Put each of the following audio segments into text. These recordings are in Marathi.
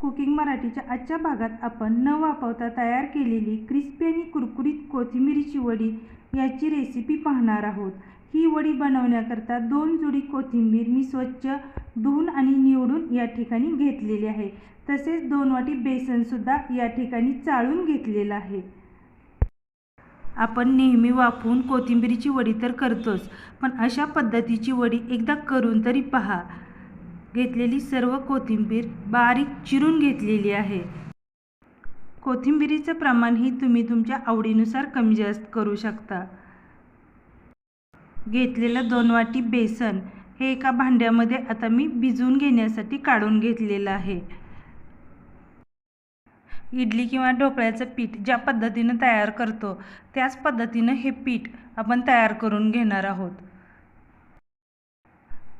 कुकिंग मराठीच्या आजच्या भागात आपण न वापरता तयार केलेली क्रिस्पी आणि कुरकुरीत कोथिंबिरीची वडी याची रेसिपी पाहणार आहोत. ही वडी बनवण्याकरता दोन जुडी कोथिंबीर मी स्वच्छ धुवून आणि निवडून या ठिकाणी घेतलेली आहे. तसेच दोन वाटी बेसनसुद्धा या ठिकाणी चाळून घेतलेलं आहे. आपण नेहमी वापरून कोथिंबिरीची वडी तर करतोच पण अशा पद्धतीची वडी एकदा करून तरी पहा. घेतलेली सर्व कोथिंबीर बारीक चिरून घेतलेली आहे. कोथिंबिरीचं प्रमाणही तुम्ही तुमच्या आवडीनुसार कमी जास्त करू शकता. घेतलेलं दोन वाटी बेसन हे एका भांड्यामध्ये आता मी भिजवून घेण्यासाठी काढून घेतलेलं आहे. इडली किंवा ढोकळ्याचं पीठ ज्या पद्धतीनं तयार करतो त्याच पद्धतीनं हे पीठ आपण तयार करून घेणार आहोत.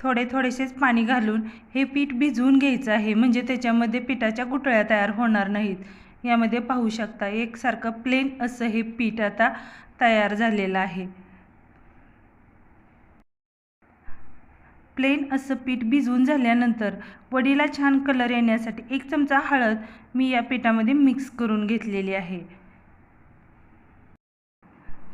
थोडे थोडेसेच पाणी घालून हे पीठ भिजवून घ्यायचं आहे. म्हणजे त्याच्यामध्ये पिठाच्या गुटळ्या तयार होणार नाहीत. यामध्ये पाहू शकता एकसारखं प्लेन असं हे पीठ आता तयार झालेलं आहे. प्लेन असं पीठ भिजवून झाल्यानंतर वडीला छान कलर येण्यासाठी एक चमचा हळद मी या पिठामध्ये मिक्स करून घेतलेली आहे.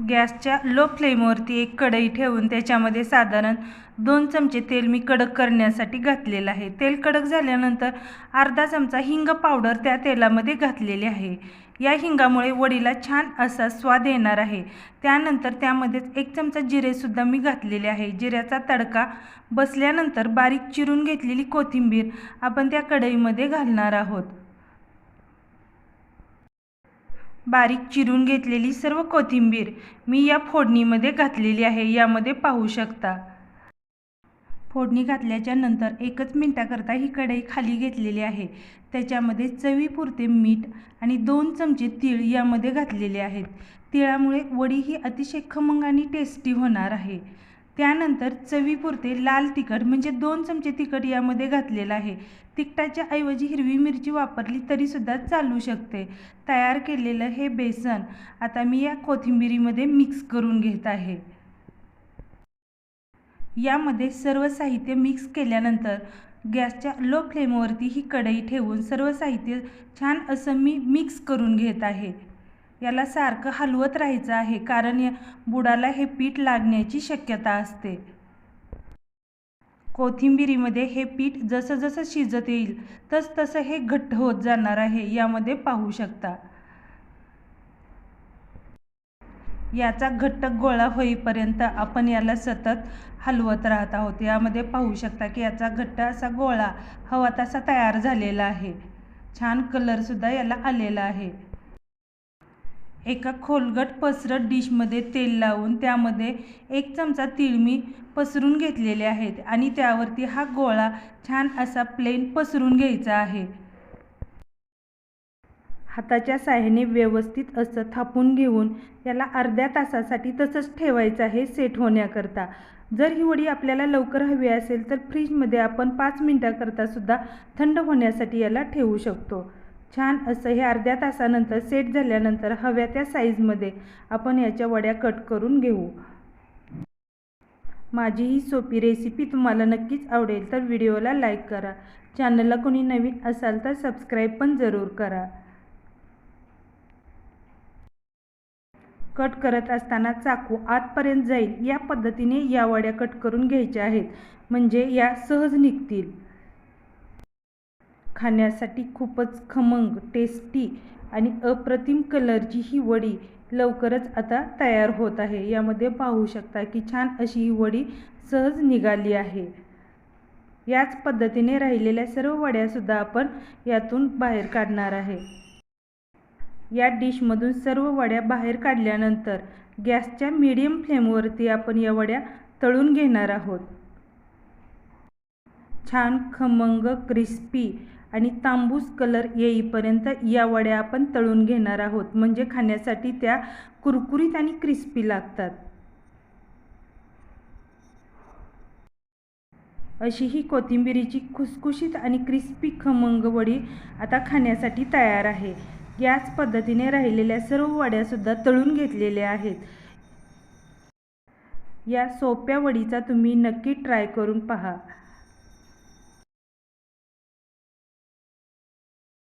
गॅसच्या लो फ्लेमवरती एक कढई ठेवून त्याच्यामध्ये साधारण दोन चमचे तेल मी कडक करण्यासाठी घातलेलं आहे. तेल कडक झाल्यानंतर अर्धा चमचा हिंग पावडर त्या तेलामध्ये घातलेले आहे. या हिंगामुळे वडीला छान असा स्वाद येणार आहे. त्यानंतर त्यामध्येच एक चमचा जिरेसुद्धा मी घातलेले आहे. जिऱ्याचा तडका बसल्यानंतर बारीक चिरून घेतलेली कोथिंबीर आपण त्या कढईमध्ये घालणार आहोत. बारीक चिरून घेतलेली सर्व कोथिंबीर मी या फोडणीमध्ये घातलेली आहे यामध्ये पाहू शकता. फोडणी घातल्याच्या नंतर एकच मिनटाकरता ही कढई खाली घेतलेली आहे. त्याच्यामध्ये चवीपुरते मीठ आणि दोन चमचे तीळ यामध्ये घातलेले आहेत. तिळामुळे वडी ही अतिशय खमंग आणि टेस्टी होणार आहे. त्यानंतर चवीपुरते लाल तिखट म्हणजे दोन चमचे तिखट यामध्ये घातलेलं आहे. तिखटाच्या ऐवजी हिरवी मिरची वापरली तरीसुद्धा चालू शकते. तयार केलेलं हे बेसन आता मी या कोथिंबिरीमध्ये मिक्स करून घेत आहे. यामध्ये सर्व साहित्य मिक्स केल्यानंतर गॅसच्या लो फ्लेमवरती ही कढई ठेवून सर्व साहित्य छान असं मी मिक्स करून घेत आहे. याला सारखं हलवत राहायचं आहे कारण या बुडाला हे पीठ लागण्याची शक्यता असते. कोथिंबिरीमध्ये हे पीठ जसं जसं शिजत येईल तस तसं हे घट्ट होत जाणार आहे यामध्ये पाहू शकता. याचा घट्ट गोळा होईपर्यंत आपण याला सतत हलवत राहत आहोत. यामध्ये पाहू शकता की याचा घट्ट असा गोळा हवा तसा तयार झालेला आहे. छान कलरसुद्धा याला आलेला आहे. एका खोलगट पसरट डिशमध्ये तेल लावून त्यामध्ये एक चमचा तीळ मी पसरून घेतलेले आहेत आणि त्यावरती हा गोळा छान असा प्लेन पसरून घ्यायचा आहे. हाताच्या साह्याने व्यवस्थित असं थापून घेऊन याला अर्ध्या तासासाठी तसंच ठेवायचं आहे सेट होण्याकरता. जर ही वडी आपल्याला लवकर हवी असेल तर फ्रीजमध्ये आपण पाच मिनटाकरतासुद्धा थंड होण्यासाठी याला ठेवू शकतो. छान असं हे अर्ध्या तासानंतर सेट झाल्यानंतर हव्या त्या साईजमध्ये आपण याच्या वड्या कट करून घेऊ. माझी ही सोपी रेसिपी तुम्हाला नक्कीच आवडेल तर व्हिडिओला लाईक करा. चॅनलला कोणी नवीन असाल तर सबस्क्राईब पण जरूर करा. कट करत असताना चाकू आतपर्यंत जाईल. या पद्धतीने या वड्या कट करून घ्यायच्या आहेत. म्हणजे या सहज निघतील. खाण्यासाठी खूपच खमंग टेस्टी आणि अप्रतिम कलरची ही वडी लवकरच आता तयार होत आहे. यामध्ये पाहू शकता की छान अशी ही वडी सहज निघाली आहे. याच पद्धतीने राहिलेल्या सर्व वड्यासुद्धा आपण यातून बाहेर काढणार आहे. या डिशमधून सर्व वड्या बाहेर काढल्यानंतर गॅसच्या मीडियम फ्लेमवरती आपण या वड्या तळून घेणार आहोत. छान खमंग क्रिस्पी आणि तांबूस कलर येईपर्यंत या वड्या आपण तळून घेणार आहोत. म्हणजे खाण्यासाठी त्या कुरकुरीत आणि क्रिस्पी लागतात. अशी ही कोथिंबिरीची खुसखुशीत आणि क्रिस्पी खमंग वडी आता खाण्यासाठी तयार आहे. याच पद्धतीने राहिलेल्या सर्व वड्यासुद्धा तळून घेतलेल्या आहेत. या सोप्या वडीचा तुम्ही नक्की ट्राय करून पहा.